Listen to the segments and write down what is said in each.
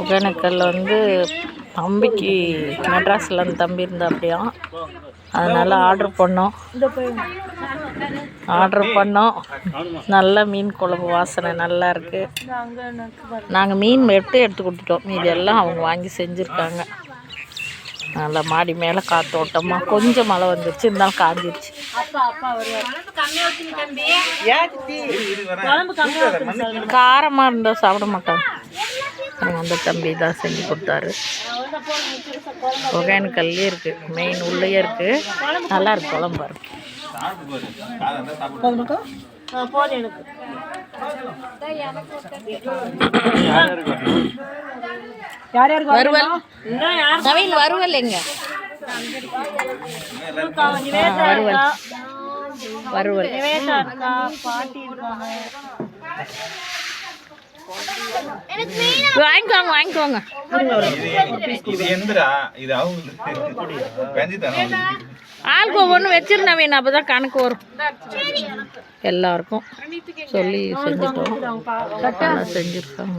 ஒகேனக்கல்ல வந்து தம்பிக்கு மெட்ராஸில் அந்த தம்பி இருந்தா அப்படியா அதனால் ஆர்டர் பண்ணோம். ஆர்டர் பண்ணோம். நல்ல மீன் குழம்பு வாசனை நல்லா இருக்குது நாங்கள் மீன் வெட்டு எடுத்து கொடுத்துட்டோம். மீதி எல்லாம் அவங்க வாங்கி செஞ்சுருக்காங்க. நல்லா மாடி மேலே காத்தோட்டமாக கொஞ்சம் மழை வந்துருச்சு. இருந்தாலும் காஞ்சிருச்சு. காரமாக இருந்தால் சாப்பிட மாட்டாங்க அவங்க அந்த தம்பி தான் செஞ்சு கொடுத்தாரு. ஒகேனக்கல்லே இருக்குது மெயின் உள்ளேயே இருக்குது நல்லா இருக்கு. குழம்பு இருக்கு எனக்கு. யார் வறுவல் யார் நவீன் வறுவல் எங்க? நிவேதா வறுவல் பாட்டி இருக்காங்க. வாங்கிக்கோங்க வாங்கிக்கோங்க. ஆளுக்கு ஒவ்வொன்று வச்சிரு நவீன் அப்போ தான் கணக்கு வரும். எல்லாருக்கும் சொல்லி செஞ்சுட்டோம். செஞ்சுருக்காங்க.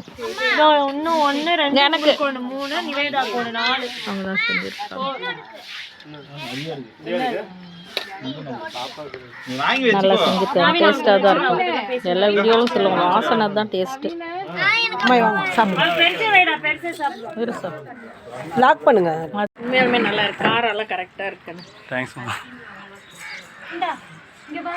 இன்னும் ஒன்று ரெண்டு எனக்கு. ஒன்று மூணு நிவேதாக்கு ஒன்று நாலு. அவங்க தான் செஞ்சுருக்காங்க. நீ வாங்கி நல்லா செஞ்சுருக்காங்க டேஸ்ட்டாக தான் இருக்கும். எல்லா வீடியோவும் சொல்லுவாங்க. வாசனை தான் டேஸ்ட்டு சாப்பிடு. பெருசு வேடா பெருசு சாப்பிடுவோம். இரு சாப்பிடு. லாக் பண்ணுங்க. உண்மையாலுமே நல்லா இருக்கு. காரெல்லாம் கரெக்டாக இருக்குன்னு இங்க வா.